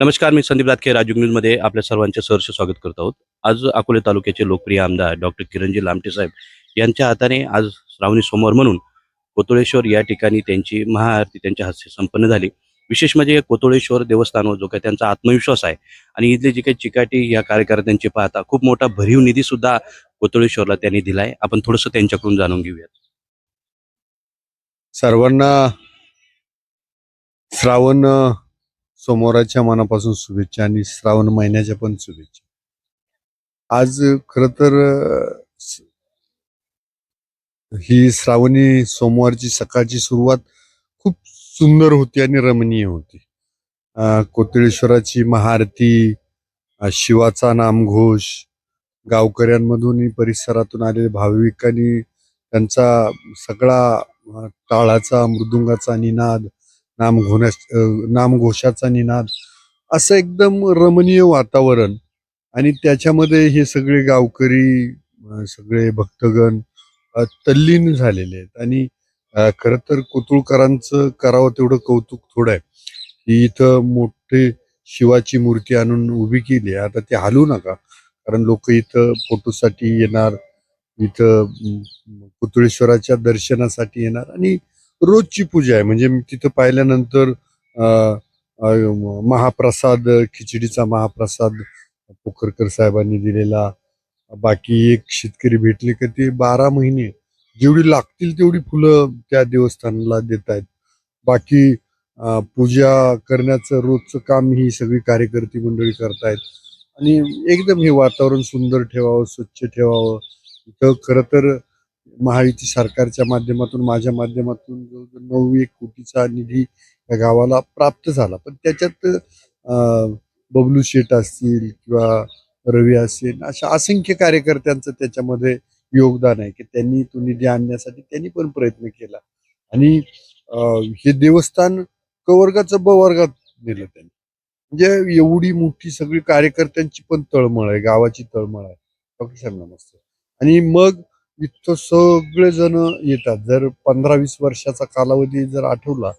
नमस्कार मी संदीप दातके राजू न्यूजमध्ये आपल्या सर्वांचे सहर्ष स्वागत करत आहोत. आज अकोले तालुक्याचे लोकप्रिय आमदार डॉक्टर किरणजी लामटे साहेब यांच्या हाताने आज श्रावणी सोमवार म्हणून कोतोळेश्वर या ठिकाणी त्यांची महाआरती त्यांच्या हस्ते संपन्न झाली. विशेष म्हणजे कोतोळेश्वर देवस्थानवर हो, जो काही त्यांचा आत्मविश्वास आहे आणि इथली जी काही चिकाटी या कार्यकर्त्यांची पाहता खूप मोठा भरीव निधी सुद्धा कोतोळेश्वरला त्यांनी दिलाय. आपण थोडंसं त्यांच्याकडून जाणून घेऊयात. सर्वांना श्रावण सोमवाराच्या मनापासून शुभेच्छा आणि श्रावण महिन्याच्या पण शुभेच्छा. आज खर तर ही श्रावणी सोमवारची सकाळची सुरुवात खूप सुंदर होती आणि रमणीय होती. कोतळेश्वराची महाआरती शिवाचा नामघोष गावकऱ्यांमधून परिसरातून आलेले भाविकांनी त्यांचा सगळा टाळाचा मृदुंगाचा निनाद नाम घोण्यास नामघोषाचा निनाद. असं एकदम रमणीय वातावरण. आणि त्याच्यामध्ये हे सगळे गावकरी सगळे भक्तगण तल्लीन झालेले आहेत. आणि खर खरं तर कोतुळकरांचं करावं तेवढं कौतुक थोडं आहे. की इथं मोठे शिवाची मूर्ती आणून उभी केली आहे. आता ते हलू नका. कारण लोक इथं फोटोसाठी येणार. इथं म, पुतळेश्वराच्या दर्शनासाठी येणार. आणि रोजची पूजा आहे. म्हणजे तिथं पाहिल्यानंतर महाप्रसाद खिचडीचा महाप्रसाद पोखरकर साहेबांनी दिलेला. बाकी एक शेतकरी भेटले का ते बारा महिने जेवढी लागतील तेवढी फुलं त्या देवस्थानाला देत आहेत. बाकी पूजा करण्याचं रोजचं काम ही सगळी कार्यकर्ती मंडळी करतायत. आणि एकदम हे वातावरण सुंदर ठेवावं स्वच्छ ठेवावं. इथं खरं तर महायुती सरकारच्या माध्यमातून माझ्या माध्यमातून जवळजवळ नऊ एक कोटीचा निधी या गावाला प्राप्त झाला. पण त्याच्यात बबलू शेठ असतील किंवा रवी असेल अशा असंख्य कार्यकर्त्यांचं त्याच्यामध्ये योगदान आहे की त्यांनी तो निधी आणण्यासाठी त्यांनी पण प्रयत्न केला. आणि हे देवस्थान क वर्गाचं ब वर्गात नेलं त्यांनी. म्हणजे एवढी मोठी सगळी कार्यकर्त्यांची पण तळमळ आहे गावाची तळमळ आहे. डॉक्टर साहेब नमस्ते. आणि मग इथं सगळे जण येतात. जर पंधरा वीस वर्षाचा कालावधी जर आठवला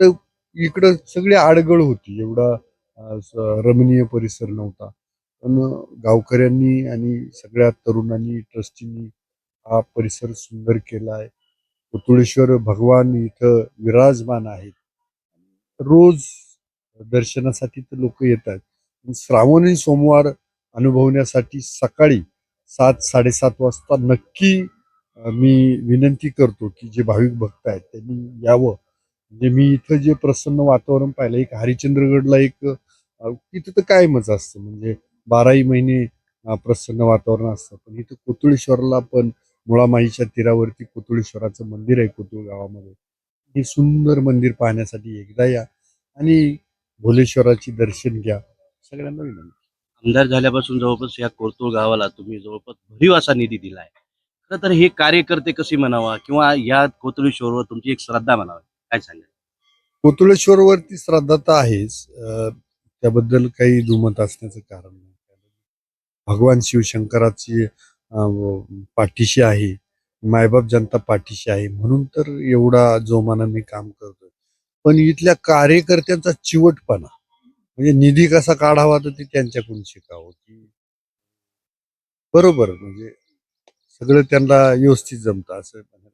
तर इकडं सगळी आडगळ होती. एवढा रमणीय परिसर नव्हता. पण गावकऱ्यांनी आणि सगळ्या तरुणांनी ट्रस्टींनी हा परिसर सुंदर केला आहे पुतुळेश्वर भगवान इथं विराजमान आहेत. रोज दर्शनासाठी तर लोक येतात. श्रावणी सोमवार अनुभवण्यासाठी सकाळी सात साडेसात वाजता नक्की मी विनंती करतो की जे भाविक भक्त आहेत त्यांनी यावं. म्हणजे मी इथं जे प्रसन्न वातावरण पाहिलं एक हरिश्चंद्रगडला एक तिथं तर कायमच असतं. म्हणजे बाराही महिने प्रसन्न वातावरण असतं. पण इथं कोतुळेश्वरला पण मुळामाईच्या तीरावरती कोतुळेश्वराचं मंदिर आहे कोतुळ गावामध्ये. हे सुंदर मंदिर पाहण्यासाठी एकदा या आणि भोलेश्वराची दर्शन घ्या. सगळ्यांना विनंती. आमदार झाल्यापासून जवळपास या कोरतूळ गावाला तुम्ही जवळपास भरीव असा निधी दिलाय. खरं तर हे कार्यकर्ते कसे म्हणावा किंवा या कोतुळेश्वरवर तुमची एक श्रद्धा म्हणावा? काय सांगाल? कोतुळेश्वरवरती श्रद्धा तर आहेच. त्याबद्दल काही दुमत असण्याचं कारण नाही. भगवान शिवशंकराची पाठीशी आहे. मायबाप जनता पाठीशी आहे. म्हणून तर एवढा जोमानं मी काम करतोय. पण इथल्या कार्यकर्त्यांचा चिवटपणा म्हणजे निधी कसा काढावा तर ते त्यांच्याकडून शिकावं की बरोबर म्हणजे सगळं त्यांना व्यवस्थित जमतं असं म्हणायला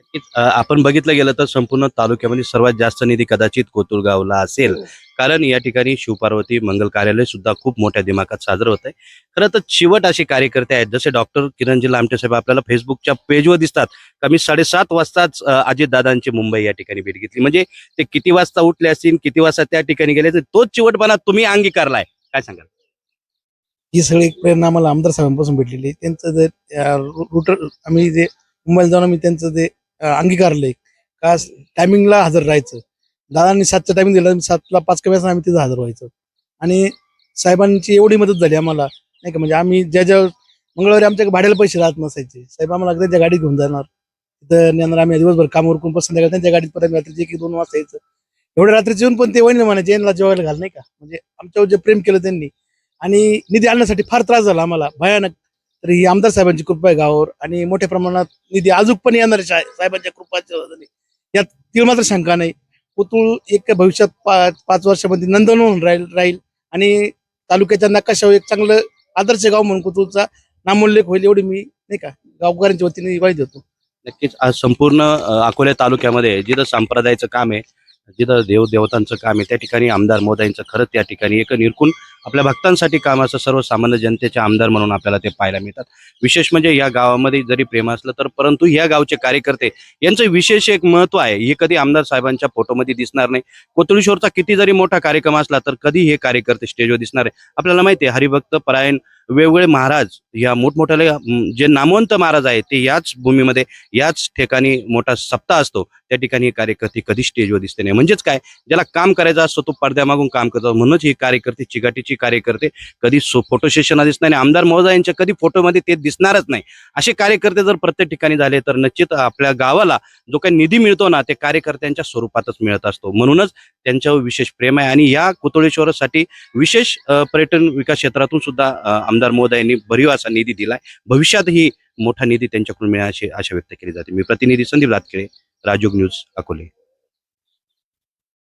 नक्कीच. अ, आपण बघितलं गेलं तर संपूर्ण तालुक्यामध्ये सर्वात जास्त निधी कदाचित कोतुळ गावला असेल कारण या ठिकाणी शिवपार्वती मंगल कार्यालय सुद्धा खूप मोठ्या दिमाखात साजरं होत आहे. खरं तर चिवट असे कार्यकर्ते आहेत. जसे डॉक्टर किरणजी लामटे साहेब आपल्याला फेसबुकच्या पेजवर दिसतात कमी साडेसात वाजताच अजितदादांची मुंबई या ठिकाणी भेट घेतली. म्हणजे ते किती वाजता उठले असतील किती वाजता त्या ठिकाणी गेले तर तोच चिवटपणा तुम्ही अंगीकारलाय. काय सांगाल? ही सगळी प्रेरणा आम्हाला आमदार साहेबांपासून भेटलेली त्यांचं जे रुटर आम्ही जे मुंबईला जाऊन आम्ही त्यांचं जे अंगीकारलंय. का टायमिंगला हजर राहायचं. दादांनी सातचा टायमिंग दिला सातला पाच कमी असताना आम्ही तिथं हजर व्हायचं. आणि साहेबांची एवढी मदत झाली आम्हाला नाही का? म्हणजे आम्ही ज्या ज्या मंगळवारी आमच्या भाड्याला पैसे राहत नसायचे साहेब आम्हाला त्यांच्या गाडीत घेऊन जाणार तिथं नेणार. आम्ही दिवसभर काम उरकून पण संध्याकाळी त्यांच्या गाडीत परत रात्रीचे एक दोन वाजता यायचं. एवढ्या रात्रीचे येऊन पण ते वहिनी म्हणायचे यांना जेवायला घाल नाही का? म्हणजे आमच्यावर जे प्रेम केलं त्यांनी. आणि निधी आणण्यासाठी फार त्रास झाला आम्हाला. भयानक. तर ही आमदार साहेबांची कृपा आहे गावावर. आणि मोठ्या प्रमाणात निधी अजून पण येणार साहेबांच्या कृपाच्या यात ती मात्र शंका नाही. पुतूळ एक भविष्यात पाच पाच वर्षामध्ये होऊन राहील राहील. आणि तालुक्याच्या नकाशावर एक चांगलं आदर्श गाव म्हणून कुतूळचा नामोल्लेख होईल एवढी मी नाही का गावकऱ्यांच्या वतीने ग्वाही देतो. नक्कीच आज संपूर्ण अकोले तालुक्यामध्ये जिथं संप्रदायाचं काम आहे जिथं देवदेवतांचं काम आहे त्या ठिकाणी आमदार मोदाईंचं खरंच त्या ठिकाणी एक निरकून आपल्या भक्तांसाठी काम असं सर्वसामान्य जनतेचे आमदार म्हणून आपल्याला ते पाहायला मिळतात. विशेष म्हणजे या गावामध्ये जरी प्रेम असलं तर परंतु या गावचे कार्यकर्ते यांचं विशेष एक महत्त्व आहे. हे कधी आमदार साहेबांच्या फोटोमध्ये दिसणार नाही. कोतुळेश्वरचा किती जरी मोठा कार्यक्रम असला तर कधी हे कार्यकर्ते स्टेजवर दिसणार आहे? आपल्याला माहिती आहे हरिभक्त परायण वेगवेगळे महाराज या मोठमोठ्याले जे नामवंत महाराज आहेत ते याच भूमीमध्ये याच ठिकाणी मोठा सप्ताह असतो. त्या ठिकाणी कार्यकर्ते कधी स्टेजवर दिसते नाही. म्हणजेच काय? ज्याला काम करायचा असतो तो पडद्यामागून काम करतो. म्हणूनच ही कार्यकर्ते चिगाटीची कार्यकर्ते कधी फोटो सेशनला दिसत नाही आमदार महोदय यांच्या कधी फोटोमध्ये ते दिसणारच नाही. असे कार्यकर्ते जर प्रत्येक ठिकाणी झाले तर निश्चित आपल्या गावाला जो काही निधी मिळतो ना ते कार्यकर्त्यांच्या स्वरूपातच मिळत असतो. म्हणूनच त्यांच्यावर विशेष प्रेम आहे. आणि या कुतोळेश्वरासाठी विशेष पर्यटन विकास क्षेत्रातून सुद्धा आमदार महोदयांनी भरीव असा निधी दिलाय. भविष्यातही मोठा निधी त्यांच्याकडून मिळायची आशा व्यक्त केली जाते. मी प्रतिनिधी संदीप रातखेडे राजयोग न्यूज अकोले.